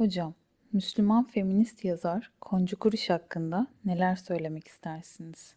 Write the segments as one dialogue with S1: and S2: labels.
S1: Hocam, Müslüman feminist yazar Koncu Kuruş hakkında neler söylemek istersiniz?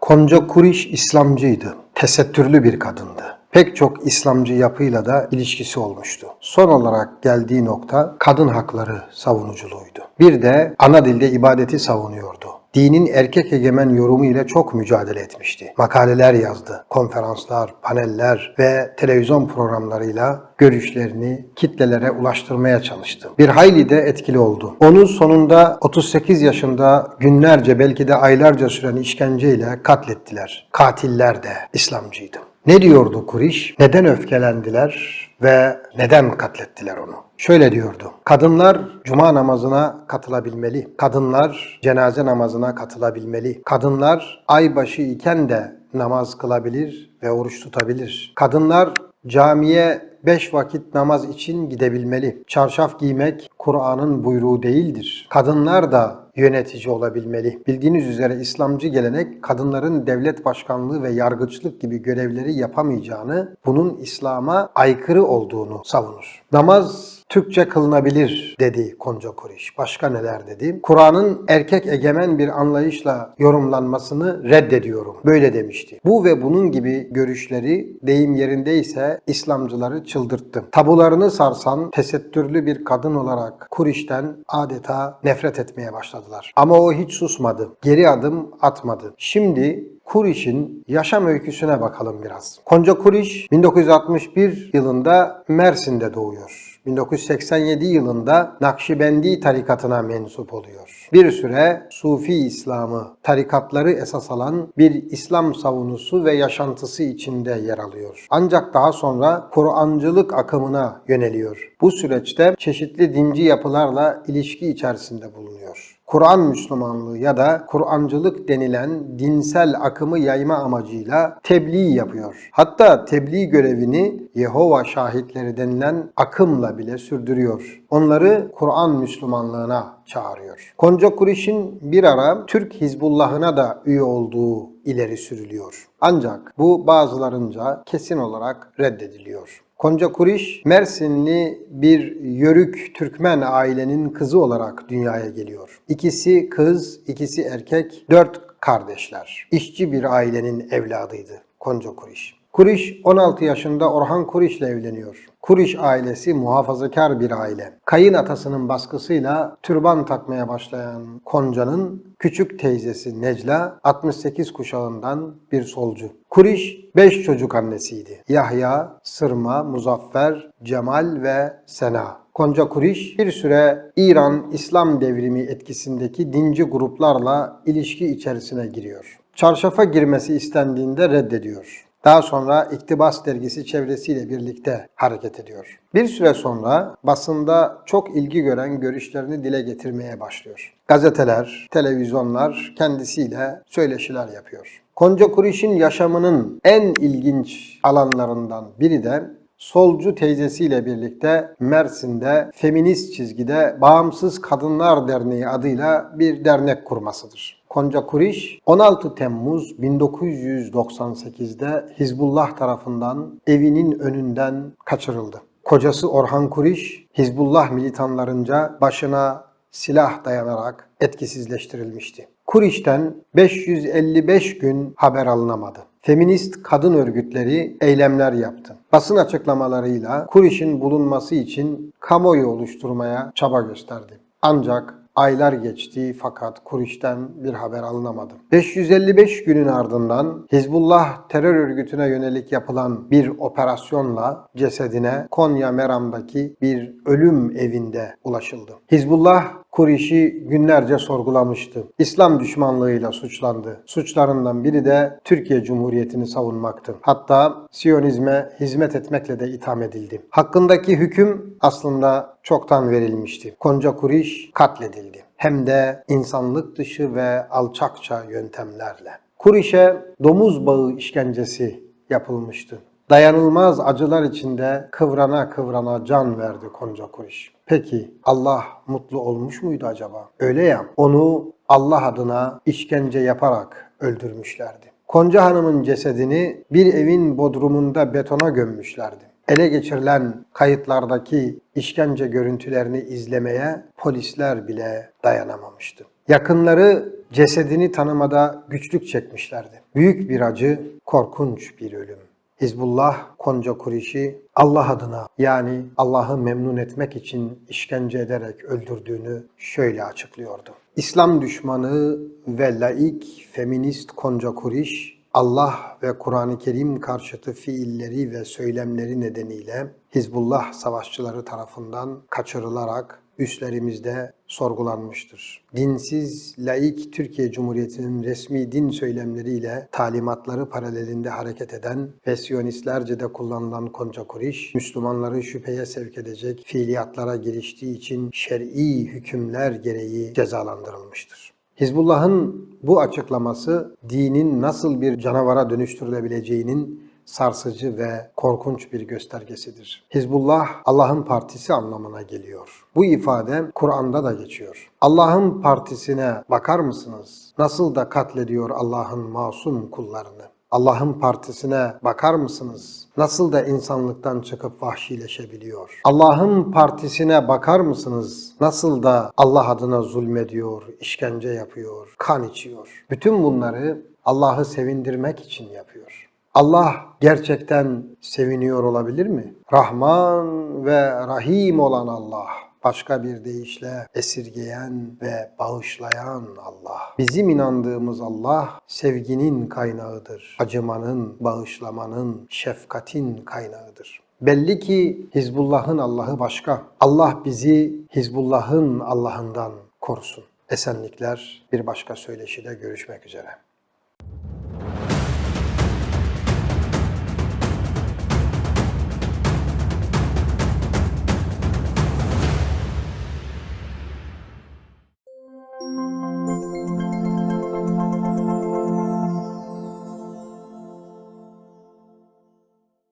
S2: Konca Kuriş İslamcıydı. Tesettürlü bir kadındı. Pek çok İslamcı yapıyla da ilişkisi olmuştu. Son olarak geldiği nokta kadın hakları savunuculuğuydu. Bir de ana dilde ibadeti savunuyordu. Dinin erkek egemen yorumu ile çok mücadele etmişti. Makaleler yazdı, konferanslar, paneller ve televizyon programlarıyla görüşlerini kitlelere ulaştırmaya çalıştı. Bir hayli de etkili oldu. Onu sonunda 38 yaşında günlerce belki de aylarca süren işkenceyle katlettiler. Katiller de İslamcıydı. Ne diyordu Kuriş? Neden öfkelendiler ve neden katlettiler onu? Şöyle diyordu. Kadınlar cuma namazına katılabilmeli. Kadınlar cenaze namazına katılabilmeli. Kadınlar aybaşı iken de namaz kılabilir ve oruç tutabilir. Kadınlar camiye beş vakit namaz için gidebilmeli. Çarşaf giymek Kur'an'ın buyruğu değildir. Kadınlar da yönetici olabilmeli. Bildiğiniz üzere İslamcı gelenek kadınların devlet başkanlığı ve yargıçlık gibi görevleri yapamayacağını, bunun İslam'a aykırı olduğunu savunur. Namaz Türkçe kılınabilir dedi Konca Kuriş. Başka neler dedi? Kur'an'ın erkek egemen bir anlayışla yorumlanmasını reddediyorum. Böyle demişti. Bu ve bunun gibi görüşleri deyim yerindeyse İslamcıları çıldırttı. Tabularını sarsan tesettürlü bir kadın olarak Kuriş'ten adeta nefret etmeye başladılar. Ama o hiç susmadı. Geri adım atmadı. Şimdi Kuriş'in yaşam öyküsüne bakalım biraz. Konca Kuriş 1961 yılında Mersin'de doğuyor. 1987 yılında Nakşibendi tarikatına mensup oluyor. Bir süre Sufi İslam'ı, tarikatları esas alan bir İslam savunusu ve yaşantısı içinde yer alıyor. Ancak daha sonra Kur'ancılık akımına yöneliyor. Bu süreçte çeşitli dinci yapılarla ilişki içerisinde bulunuyor. Kur'an Müslümanlığı ya da Kur'ancılık denilen dinsel akımı yayma amacıyla tebliğ yapıyor. Hatta tebliğ görevini Yehova şahitleri denilen akımla bile sürdürüyor. Onları Kur'an Müslümanlığına çağırıyor. Konca Kuriş'in bir ara Türk Hizbullah'ına da üye olduğu ileri sürülüyor. Ancak bu bazılarınca kesin olarak reddediliyor. Konca Kuriş, Mersinli bir Yörük Türkmen ailenin kızı olarak dünyaya geliyor. İkisi kız, ikisi erkek, dört kardeşler. İşçi bir ailenin evladıydı Konca Kuriş. Kuriş 16 yaşında Orhan Kuriş ile evleniyor. Kuriş ailesi muhafazakar bir aile. Kayın atasının baskısıyla türban takmaya başlayan Konca'nın küçük teyzesi Necla 68 kuşağından bir solcu. Kuriş 5 çocuk annesiydi. Yahya, Sırma, Muzaffer, Cemal ve Sena. Konca Kuriş bir süre İran İslam devrimi etkisindeki dinci gruplarla ilişki içerisine giriyor. Çarşafa girmesi istendiğinde reddediyor. Daha sonra İktibas dergisi çevresiyle birlikte hareket ediyor. Bir süre sonra basında çok ilgi gören görüşlerini dile getirmeye başlıyor. Gazeteler, televizyonlar kendisiyle söyleşiler yapıyor. Konca Kuriş'in yaşamının en ilginç alanlarından biri de solcu teyzesiyle birlikte Mersin'de feminist çizgide Bağımsız Kadınlar Derneği adıyla bir dernek kurmasıdır. Konca Kuriş 16 Temmuz 1998'de Hizbullah tarafından evinin önünden kaçırıldı. Kocası Orhan Kuriş Hizbullah militanlarınca başına silah dayanarak etkisizleştirilmişti. Kuriş'ten 555 gün haber alınamadı. Feminist kadın örgütleri eylemler yaptı. Basın açıklamalarıyla Kuriş'in bulunması için kamuoyu oluşturmaya çaba gösterdi. Ancak aylar geçti fakat Kuriş'ten bir haber alınamadı. 555 günün ardından Hizbullah terör örgütüne yönelik yapılan bir operasyonla cesedine Konya Meram'daki bir ölüm evinde ulaşıldı. Hizbullah Kuriş'i günlerce sorgulamıştı. İslam düşmanlığıyla suçlandı. Suçlarından biri de Türkiye Cumhuriyeti'ni savunmaktı. Hatta Siyonizme hizmet etmekle de itham edildi. Hakkındaki hüküm aslında çoktan verilmişti. Konca Kuriş katledildi. Hem de insanlık dışı ve alçakça yöntemlerle. Kuriş'e domuz bağı işkencesi yapılmıştı. Dayanılmaz acılar içinde kıvrana kıvrana can verdi Konca Kuriş. Peki Allah mutlu olmuş muydu acaba? Öyle ya onu Allah adına işkence yaparak öldürmüşlerdi. Konca Hanım'ın cesedini bir evin bodrumunda betona gömmüşlerdi. Ele geçirilen kayıtlardaki işkence görüntülerini izlemeye polisler bile dayanamamıştı. Yakınları cesedini tanımada güçlük çekmişlerdi. Büyük bir acı, korkunç bir ölüm. Hizbullah Konca Kuriş'i Allah adına yani Allah'ı memnun etmek için işkence ederek öldürdüğünü şöyle açıklıyordu. İslam düşmanı ve laik feminist Konca Kuriş Allah ve Kur'an-ı Kerim karşıtı fiilleri ve söylemleri nedeniyle Hizbullah savaşçıları tarafından kaçırılarak üslerimizde sorgulanmıştır. Dinsiz, laik Türkiye Cumhuriyeti'nin resmi din söylemleriyle talimatları paralelinde hareket eden ve Siyonistlerce de kullanılan Konca Kuriş, Müslümanları şüpheye sevk edecek fiiliyatlara giriştiği için şer'i hükümler gereği cezalandırılmıştır. Hizbullah'ın bu açıklaması dinin nasıl bir canavara dönüştürülebileceğinin sarsıcı ve korkunç bir göstergesidir. Hizbullah Allah'ın partisi anlamına geliyor. Bu ifade Kur'an'da da geçiyor. Allah'ın partisine bakar mısınız? Nasıl da katlediyor Allah'ın masum kullarını. Allah'ın partisine bakar mısınız? Nasıl da insanlıktan çıkıp vahşileşebiliyor? Allah'ın partisine bakar mısınız? Nasıl da Allah adına zulmediyor, işkence yapıyor, kan içiyor? Bütün bunları Allah'ı sevindirmek için yapıyor. Allah gerçekten seviniyor olabilir mi? Rahman ve Rahim olan Allah. Başka bir deyişle esirgeyen ve bağışlayan Allah. Bizim inandığımız Allah sevginin kaynağıdır. Acımanın, bağışlamanın, şefkatin kaynağıdır. Belli ki Hizbullah'ın Allah'ı başka. Allah bizi Hizbullah'ın Allah'ından korusun. Esenlikler bir başka söyleşide görüşmek üzere.